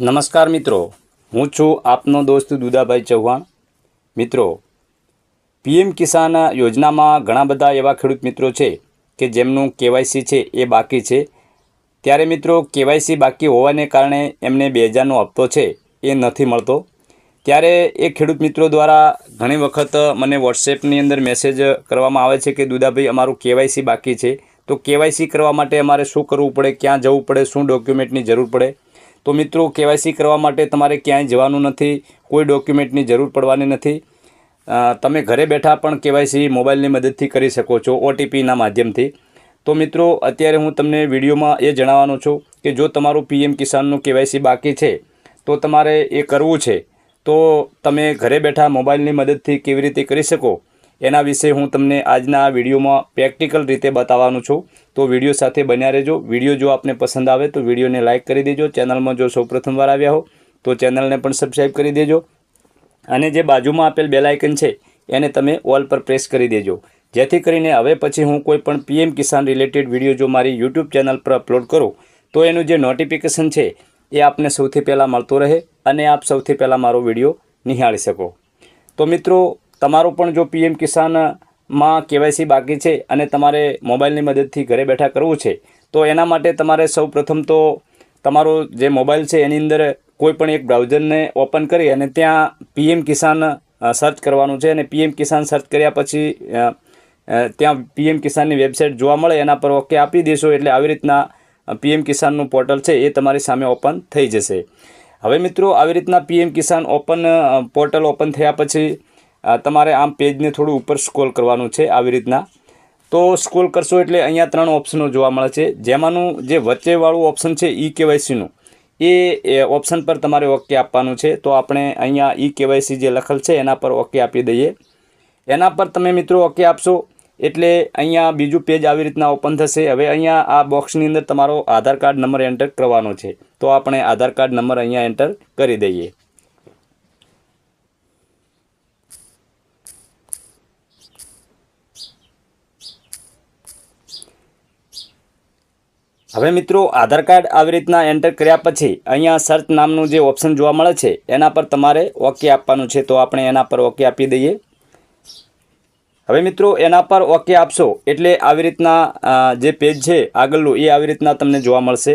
નમસ્કાર મિત્રો, હું છું આપનો દોસ્ત દુદાભાઈ ચૌહાણ. મિત્રો, પીએમ કિસાન યોજનામાં ઘણા બધા એવા ખેડૂત મિત્રો છે કે જેમનું કેવાયસી છે એ બાકી છે. ત્યારે મિત્રો, કેવાયસી બાકી હોવાને કારણે એમને બે હજારનો હપ્તો છે એ નથી મળતો. ત્યારે એ ખેડૂત મિત્રો દ્વારા ઘણી વખત મને વોટ્સએપની અંદર મેસેજ કરવામાં આવે છે કે, દુદાભાઈ, અમારું કેવાયસી બાકી છે. તો કેવાયસી કરવા માટે અમારે શું કરવું પડે? ક્યાં જવું પડે? શું ડોક્યુમેન્ટની જરૂર પડે? તો મિત્રો, કેવાયસી કરવા માટે તમારે ક્યાંય જવાનું નથી, કોઈ ડોક્યુમેન્ટની જરૂર પડવાની નથી. તમે ઘરે બેઠા પણ કેવાયસી મોબાઈલની મદદથી કરી શકો છો, ઓટીપીના માધ્યમથી. તો મિત્રો, અત્યારે હું તમને વિડીયોમાં એ જણાવવાનો છું કે જો તમારું પીએમ કિસાનનું કેવાયસી બાકી છે, તો તમારે એ કરવું છે. તો તમે ઘરે બેઠા મોબાઈલની મદદથી કેવી રીતે કરી શકો? એના વિશે હું તમને આજના વિડીયોમાં પ્રેક્ટિકલ રીતે બતાવવાનું છું. તો વીડિયો સાથે બન્યા રહેજો. વીડિયો જો આપને પસંદ આવે તો વિડીયોને લાઇક કરી દેજો. ચેનલમાં જો સૌપ્રથમવાર આવ્યા હો, તો ચેનલને પણ સબસ્ક્રાઈબ કરી દેજો. અને જે બાજુમાં આપેલ બેલાયકન છે, એને તમે ઓલ પર પ્રેસ કરી દેજો. જેથી કરીને હવે પછી હું કોઈ પણ પીએમ કિસાન રિલેટેડ વીડિયો જો મારી યુટ્યુબ ચેનલ પર અપલોડ કરું, તો એનું જે નોટિફિકેશન છે, એ આપને સૌથી પહેલાં મળતો રહે અને આપ સૌથી પહેલાં મારો વીડિયો નિહાળી શકો. તો મિત્રો તમારું પણ જો પીએમ કિસાનમાં કેવાયસી બાકી છે અને તમારે મોબાઈલની મદદથી ઘરે બેઠા કરવું છે, તો એના માટે તમારે સૌ પ્રથમ તો તમારો જે મોબાઈલ છે એની અંદર કોઈ પણ એક બ્રાઉઝરને ઓપન કરી અને ત્યાં પીએમ કિસાન સર્ચ કરવાનું છે અને પીએમ કિસાન સર્ચ કર્યા પછી ત્યાં પીએમ કિસાનની વેબસાઇટ જોવા મળે, એના પર ઓકે આપી દેશો એટલે આવી રીતના પીએમ કિસાનનું પોર્ટલ છે એ તમારી સામે ઓપન થઈ જશે. હવે મિત્રો, આવી રીતના PM Kisan open portal open થયા પછી તમારે આમ પેજને થોડું ઉપર સ્ક્રોલ કરવાનું છે આવી રીતના. તો સ્ક્રોલ કરશો એટલે અહીંયા ત્રણ ઓપ્શનો જોવા મળે છે. જેમાંનું જે વચ્ચેવાળું ઓપ્શન છે ઈ કેવાયસીનું. એ ઓપ્શન પર તમારે ઓકે આપવાનું છે. તો આપણે અહીંયા ઈ કેવાયસી જે લખેલ છે એના પર ઓકે આપી દઈએ. એના પર તમે મિત્રો ઓકે આપશો એટલે અહીંયા બીજું પેજ આવી રીતના ઓપન થશે. હવે અહીંયા આ બોક્સની અંદર તમારો આધાર કાર્ડ નંબર એન્ટર કરવાનો છે. તો આપણે આધાર કાર્ડ નંબર અહીંયા એન્ટર કરી દઈએ. હવે મિત્રો, આધાર કાર્ડ આવી રીતના એન્ટર કર્યા પછી અહીંયા સર્ચ નામનું જે ઓપ્શન જોવા મળે છે, એના પર તમારે ઓકે આપવાનું છે, તો આપણે એના પર ઓકે આપી દઈએ. હવે મિત્રો, એના પર ઓકે આપશો એટલે આવી રીતના જે પેજ છે, આગળનું એ આવી રીતના તમને જોવા મળશે.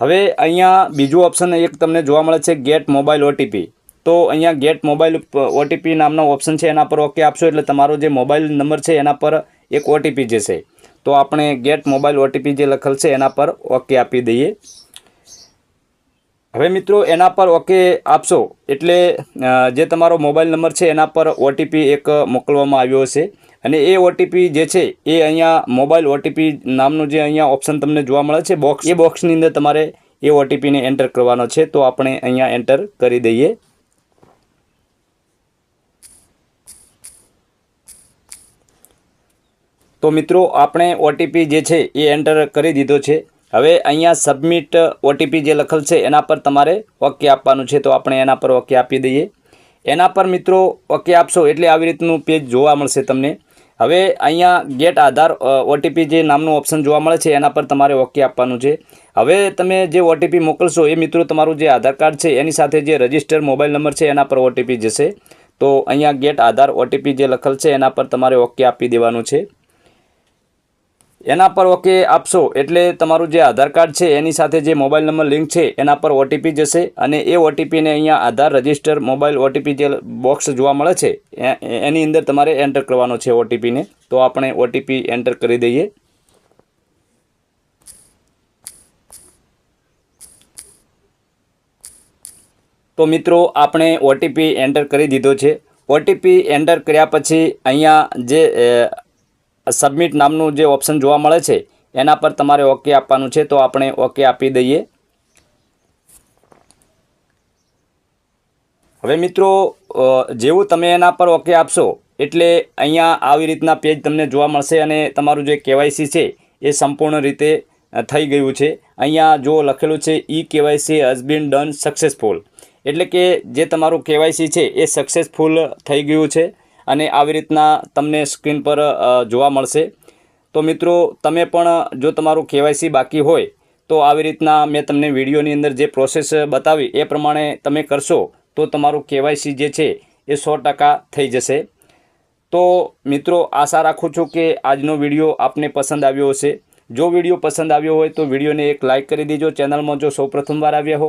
હવે અહીંયા બીજું ઓપ્શન એક તમને જોવા મળે છે ગેટ મોબાઈલ ઓટીપી તો અહીંયા ગેટ મોબાઈલ ઓટીપી નામનો ઓપ્શન છે, એના પર ઓકે આપશો એટલે તમારો જે મોબાઈલ નંબર છે, એના પર એક ઓટીપી જશે. તો આપણે ગેટ મોબાઈલ ઓટીપી જે લખેલ છે એના પર ઓકે આપી દઈએ. હવે મિત્રો, એના પર ઓકે આપશો એટલે જે તમારો મોબાઈલ નંબર છે એના પર ઓટીપી એક મોકલવામાં આવ્યો હશે. અને એ ઓટીપી જે છે, એ અહીંયા મોબાઈલ ઓટીપી નામનું જે અહીંયા ઓપ્શન તમને જોવા મળે છે બોક્સ એ બોક્સની અંદર તમારે એ ઓટીપીને એન્ટર કરવાનો છે. તો આપણે અહીંયા એન્ટર કરી દઈએ. તો મિત્રો, આપણે ઓટીપી જે છે એ એન્ટર કરી દીધો છે. હવે અહીંયા સબમિટ ઓટીપી જે લખેલ છે, એના પર તમારે ઓકે આપવાનું છે, તો આપણે એના પર ઓકે આપી દઈએ. એના પર મિત્રો ઓકે આપશો એટલે આવી રીતનું પેજ જોવા મળશે તમને. હવે અહીંયા ગેટ આધાર ઓટીપી જે નામનું ઓપ્શન જોવા મળે છે, એના પર તમારે ઓકે આપવાનું છે. હવે તમે જે ઓટીપી મોકલશો, એ મિત્રો તમારું જે આધાર કાર્ડ છે, એની સાથે જે રજિસ્ટર મોબાઈલ નંબર છે, એના પર ઓટીપી જશે. તો અહીંયા ગેટ આધાર ઓટીપી જે લખેલ છે, એના પર તમારે ઓકે આપી દેવાનું છે. એના પર ઓકે આપશો એટલે તમારું જે આધાર કાર્ડ છે, એની સાથે જે મોબાઈલ નંબર લિંક છે, એના પર ઓટીપી જશે અને એ ઓટીપીને અહીંયા આધાર રજિસ્ટર મોબાઈલ ઓટીપી જે બોક્સ જોવા મળે છે એની અંદર તમારે એન્ટર કરવાનો છે ઓટીપીને તો આપણે ઓટીપી એન્ટર કરી દઈએ. તો મિત્રો, આપણે ઓટીપી એન્ટર કરી દીધો છે. ઓટીપી એન્ટર કર્યા પછી અહીંયા જે સબમિટ નામનું જે ઓપ્શન જોવા મળે છે, એના પર તમારે ઓકે આપવાનું છે, તો આપણે ઓકે આપી દઈએ. હવે મિત્રો જેવું તમે એના પર ઓકે આપશો, એટલે અહીંયા આવી રીતના પેજ તમને જોવા મળશે અને તમારું જે કેવાયસી છે, એ સંપૂર્ણ રીતે થઈ ગયું છે. અહીંયા જો લખેલું છે, e KYC has been done successful એટલે કે જે તમારું કેવાયસી છે, એ સક્સેસફુલ થઈ ગયું છે. અને આવી રીતના તમને સ્ક્રીન પર જોવા મળશે. તો મિત્રો, તમે પણ, જો તમારું કેવાયસી બાકી હોય, તો આવી રીતના મેં તમને વિડીયોની અંદર જે પ્રોસેસ બતાવી, એ પ્રમાણે તમે કરશો, તો તમારું કેવાયસી જે છે, એ સો થઈ જશે. તો મિત્રો, આશા રાખું છું કે આજનો વીડિયો આપને પસંદ આવ્યો હશે. જો વીડિયો પસંદ આવ્યો હોય, તો વિડીયોને એક લાઇક કરી દેજો. ચેનલમાં જો સૌ પ્રથમવાર આવ્યા હો